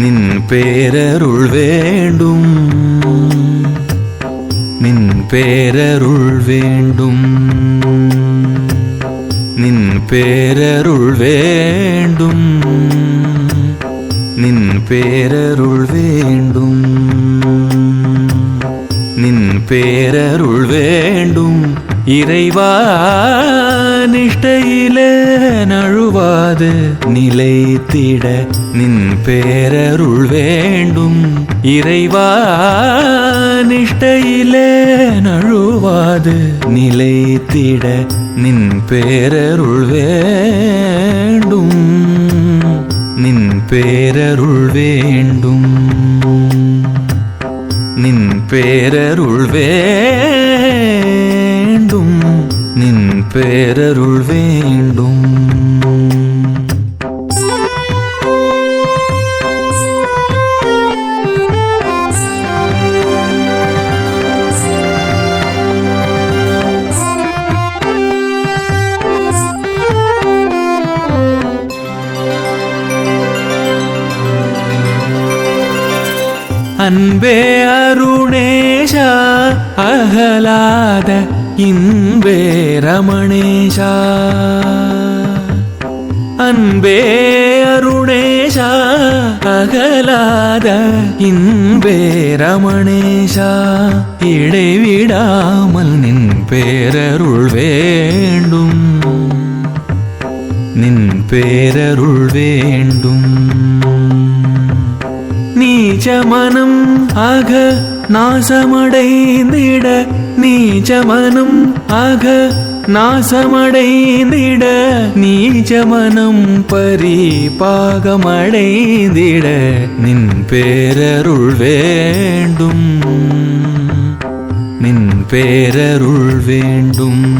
நின் பேரருள் வேண்டும் நின் பேரருள் வேண்டும் நின் பேரருள் வேண்டும் நின் பேரருள் வேண்டும் நின் பேரருள் வேண்டும் இறைவா நிஷ்டையில நழுவாது நிலைத்திட நின் பேரருள் வேண்டும். இறைவா நிஷ்டையில நழுவாது நிலைத்திட நின் பேரருள் வேண்டும். நின் பேரருள் வேண்டும். நின் பேரருள் வேண்டும் நின் பேரருள் வேண்டும். அன்பே அருணேஷா அகலாத இன்பே ரமணேஷா. அன்பே அருணேஷா அகலாத இன்பே ரமணேஷா. இடைவிடாமல் நின் பேரருள் வேண்டும். நின் பேரருள் வேண்டும். நீச்ச மனம் ஆக நாசமடைந்திட நீச்ச மனம் ஆக நாசமடைந்திட நீச்சமனம் பரிபாகமடைந்திட நின் பேரருள் வேண்டும். நின் பேரருள் வேண்டும்.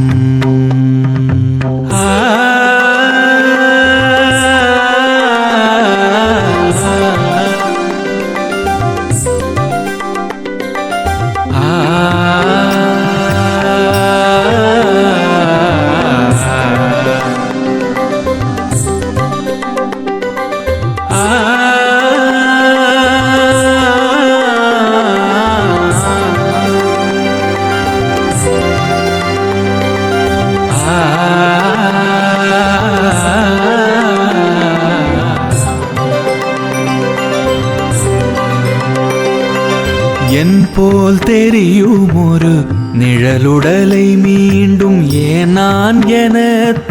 போல் தெரியும் ஒரு நிழலுடலை மீண்டும் ஏன் நான் என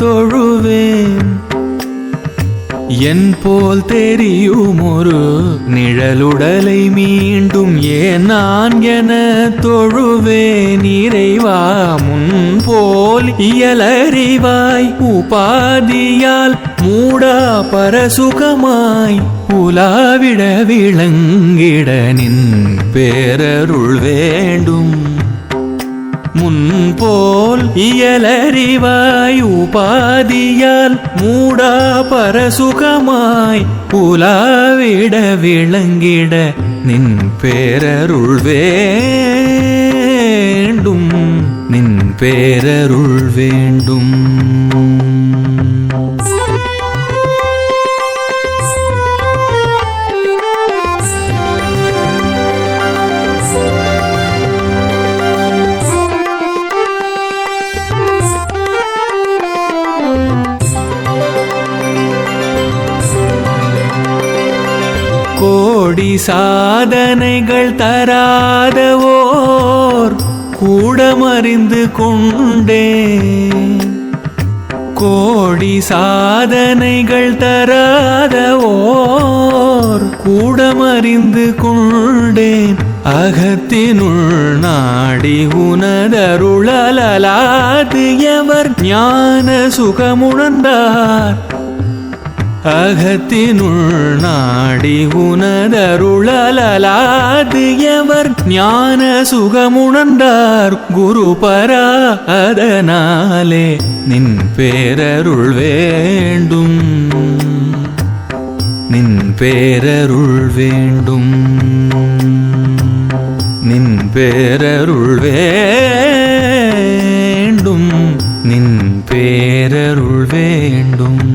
தொழுவேன்? என் போல் தெரியும் ஒரு நிழலுடலை மீண்டும் ஏன் நான் என தொழுவேன்? இறைவா முன் போல் இயலறிவாய் உபாதியால் மூடா பரசுகமாய் உலாவிட விளங்கிட நின் பேரருள் வேண்டும். முன்போல் இயலறிவாய் உபாதியால் மூடா பரசுகமாய் புலாவிட விளங்கிட நின் பேரருள் வேண்டும். நின் பேரருள் வேண்டும். கோடி சாதனைகள் தராதவோர் கூடமறிந்து கொண்டே. கோடி சாதனைகள் தராத ஓர் கூடமறிந்து கொண்டேன். அகத்தினுள் நாடி உனதருளலாது எவர் ஞான சுகமுணர்ந்தார் அகத்தினுள் நாடி உனதருளலாது எவர் ஞான சுகமுணர்ந்தார் குரு பரா அதனாலே நின் பேரருள் வேண்டும். நின் பேரருள் வேண்டும். நின் பேரருள் வேண்டும். நின் பேரருள் வேண்டும்.